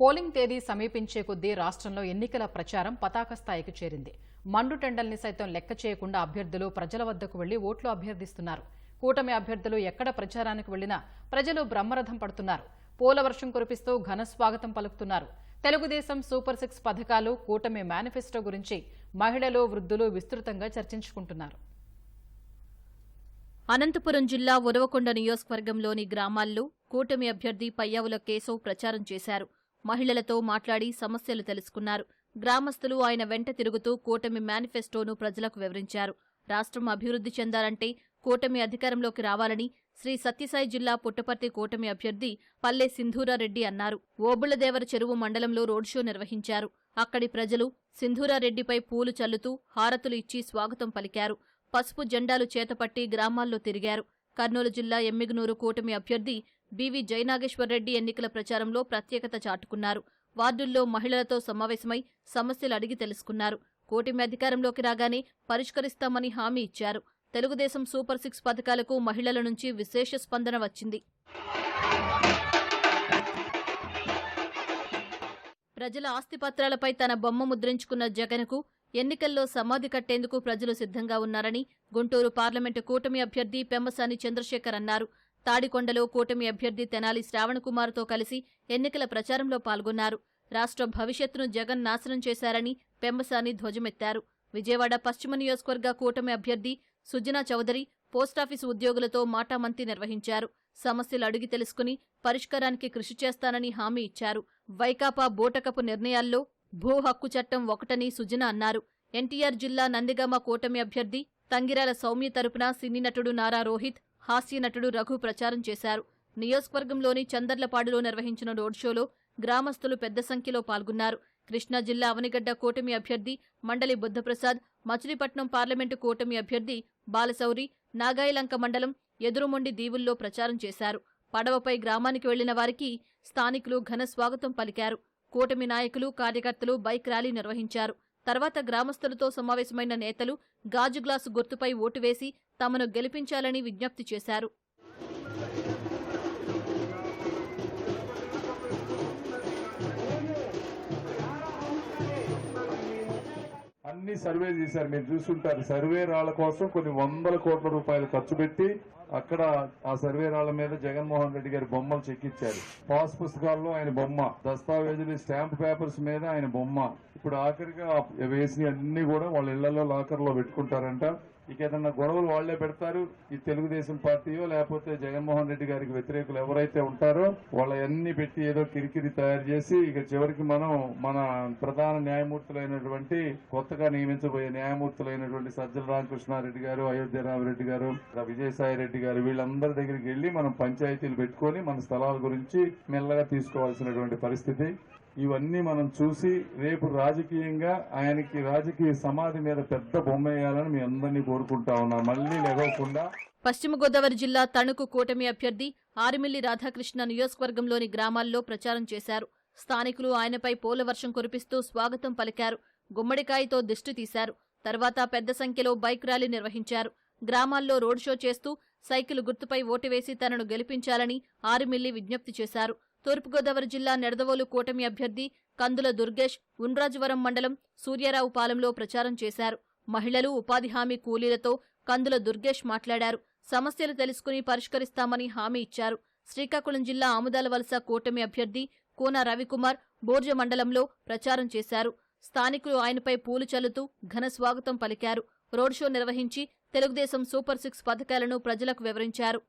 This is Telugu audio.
పోలింగ్ తేదీ సమీపించే కొద్దీ రాష్ట్రంలో ఎన్నికల ప్రచారం పతాక స్థాయికి చేరింది. మండు టెండల్ని సైతం లెక్క చేయకుండా అభ్యర్థులు ప్రజల వద్దకు వెళ్ళి ఓట్లు అభ్యర్థిస్తున్నారు. కూటమి అభ్యర్థులు ఎక్కడ ప్రచారానికి వెళ్ళినా ప్రజలు బ్రహ్మరథం పడుతున్నారు. పూలవర్షం కురిపిస్తూ ఘన స్వాగతం పలుకుతున్నారు. తెలుగుదేశం సూపర్ సిక్స్ పథకాలు కూటమి మేనిఫెస్టో గురించి మహిళలు వృద్ధులు విస్తృతంగా చర్చించుకుంటున్నారు. అనంతపురం జిల్లా ఉరవకొండ నియోజకవర్గంలోని గ్రామాల్లో కూటమి అభ్యర్థి పయ్యావుల కేశవ్ ప్రచారం చేశారు. మహిళలతో మాట్లాడి సమస్యలు తెలుసుకున్నారు. గ్రామస్తులు ఆయన వెంట తిరుగుతూ కూటమి మేనిఫెస్టోను ప్రజలకు వివరించారు. రాష్ట్రం అభివృద్ధి చెందాలంటే కూటమి అధికారంలోకి రావాలని శ్రీ సత్యసాయి జిల్లా పుట్టపర్తి కూటమి అభ్యర్థి పల్లె సింధూరారెడ్డి అన్నారు. ఓబుళ్ళదేవర చెరువు మండలంలో రోడ్ షో నిర్వహించారు. అక్కడి ప్రజలు సింధూరారెడ్డిపై పూలు చల్లుతూ హారతులు ఇచ్చి స్వాగతం పలికారు. పసుపు జెండాలు చేతపట్టి గ్రామాల్లో తిరిగారు. కర్నూలు జిల్లా ఎమ్మిగనూరు కూటమి అభ్యర్థి బీవీ జయనాగేశ్వరరెడ్డి ఎన్నికల ప్రచారంలో ప్రత్యేకత చాటుకున్నారు. వార్డుల్లో మహిళలతో సమావేశమై సమస్యలు అడిగి తెలుసుకున్నారు. కూటమి అధికారంలోకి రాగానే పరిష్కరిస్తామని హామీ ఇచ్చారు. తెలుగుదేశం సూపర్ సిక్స్ పథకాలకు మహిళల నుంచి విశేష స్పందన వచ్చింది. ప్రజల ఆస్తిపత్రాలపై తన బొమ్మ ముద్రించుకున్న జగన్కు ఎన్నికల్లో సమాధి కట్టేందుకు ప్రజలు సిద్ధంగా ఉన్నారని గుంటూరు పార్లమెంటు కూటమి అభ్యర్థి పెమ్మసాని చంద్రశేఖర్ అన్నారు. తాడికొండలో కూటమి అభ్యర్థి తెనాలి శ్రావణకుమార్తో కలిసి ఎన్నికల ప్రచారంలో పాల్గొన్నారు. రాష్ట్ర భవిష్యత్తును జగన్ నాశనం చేశారని పెంబసాని ధ్వజమెత్తారు. విజయవాడ పశ్చిమ నియోజకవర్గ కూటమి అభ్యర్థి సుజనా చౌదరి పోస్టాఫీసు ఉద్యోగులతో మాటామంతి నిర్వహించారు. సమస్యలు అడిగి తెలుసుకుని పరిష్కారానికి కృషి చేస్తానని హామీ ఇచ్చారు. వైకాపా బోటకపు నిర్ణయాల్లో భూ హక్కు చట్టం ఒకటని సుజన అన్నారు. ఎన్టీఆర్ జిల్లా నందిగామ కూటమి అభ్యర్థి తంగిరాల సౌమ్య తరపున సినీ నటుడు నారా రోహిత్ హాస్య నటుడు రఘు ప్రచారం చేశారు. నియోజకవర్గంలోని చందర్లపాడులో నిర్వహించిన రోడ్ షోలో గ్రామస్తులు పెద్ద సంఖ్యలో పాల్గొన్నారు. కృష్ణా జిల్లా అవనిగడ్డ కూటమి అభ్యర్థి మండలి బుద్ధప్రసాద్ మచిలీపట్నం పార్లమెంటు కూటమి అభ్యర్థి బాలసౌరి నాగాయలంక మండలం ఎదురుమొండి దీవుల్లో ప్రచారం చేశారు. పడవపై గ్రామానికి వెళ్ళిన వారికి స్థానికులు ఘన స్వాగతం పలికారు. కూటమి నాయకులు కార్యకర్తలు బైక్ ర్యాలీ నిర్వహించారు. తర్వాత గ్రామస్తులతో సమావేశమైన నేతలు గాజు గ్లాసు గుర్తుపై ఓటు వేసి తమను గెలిపించాలని విజ్ఞప్తి చేశారు. అన్ని సర్వే చేశారు. మీరు చూసుంటారు సర్వే రాళ్ళ కోసం కొన్ని వందల కోట్ల రూపాయలు ఖర్చు పెట్టి అక్కడ ఆ సర్వే రాళ్ళ మీద జగన్మోహన్ రెడ్డి గారి బొమ్మలు చెక్కిచ్చారు. పాస్ పుస్తకాల్లో ఆయన బొమ్మ దస్తావేజులు స్టాంప్ పేపర్స్ మీద ఆయన బొమ్మ. ఇప్పుడు ఆఖరిగా వేసి అన్ని కూడా వాళ్ళ ఇళ్ళలో లాకర్లో పెట్టుకుంటారంట. ఇక ఏదన్నా గొడవలు వాళ్ళే పెడతారు. ఈ తెలుగుదేశం పార్టీయో లేకపోతే జగన్మోహన్ రెడ్డి గారికి వ్యతిరేకులు ఎవరైతే ఉంటారో వాళ్ళన్నీ పెట్టి ఏదో కిరికిరి తయారు చేసి ఇక చివరికి మనం మన ప్రధాన న్యాయమూర్తులైనటువంటి కొత్తగా నియమించబోయే న్యాయమూర్తులైనటువంటి సజ్జల రామకృష్ణారెడ్డి గారు అయోధ్య రామరెడ్డి గారు విజయసాయి రెడ్డి రెడ్డి గారు వీళ్ళందరి దగ్గరికి వెళ్ళి మనం పంచాయతీలు పెట్టుకొని మన స్థలాల గురించి మెల్లగా తీసుకోవాల్సినటువంటి పరిస్థితి. ఇవన్నీ మనం చూసి రేపు రాజకీయంగా ఆయనకి రాజకీయ సమాధి మీద పెద్ద బొమ్మ వేయాలని మీ అందరినీ కోరుకుంటా ఉన్నా. మళ్ళీ లెగవకుండా పశ్చిమ గోదావరి జిల్లా తణుకు కూటమి అభ్యర్థి ఆరిమిల్లి రాధాకృష్ణ నియోజకవర్గంలోని గ్రామాల్లో ప్రచారం చేశారు. స్థానికులు ఆయనపై పూలవర్షం కురిపిస్తూ స్వాగతం పలికారు. గుమ్మడికాయతో దిష్టి తీశారు. తర్వాత పెద్ద సంఖ్యలో బైక్ ర్యాలీ నిర్వహించారు. గ్రామాల్లో రోడ్ షో చేస్తూ సైకిల్ గుర్తుపై ఓటు వేసి తనను గెలిపించాలని ఆరుమిల్లి విజ్ఞప్తి చేశారు. తూర్పుగోదావరి జిల్లా నెడదవోలు కూటమి అభ్యర్థి కందుల దుర్గేష్ ఉండ్రాజవరం మండలం సూర్యారావు పాలెంలో ప్రచారం చేశారు. మహిళలు ఉపాధి హామీ కూలీలతో కందుల దుర్గేష్ మాట్లాడారు. సమస్యలు తెలుసుకుని పరిష్కరిస్తామని హామీ ఇచ్చారు. శ్రీకాకుళం జిల్లా ఆముదాల వలస కూటమి అభ్యర్థి కూన రవికుమార్ బోర్జ మండలంలో ప్రచారం చేశారు. స్థానికులు ఆయనపై పూలు చల్లుతూ ఘన స్వాగతం పలికారు. రోడ్ షో నిర్వహించి తెలుగుదేశం సూపర్ సిక్స్ పథకాలను ప్రజలకు వివరించారు.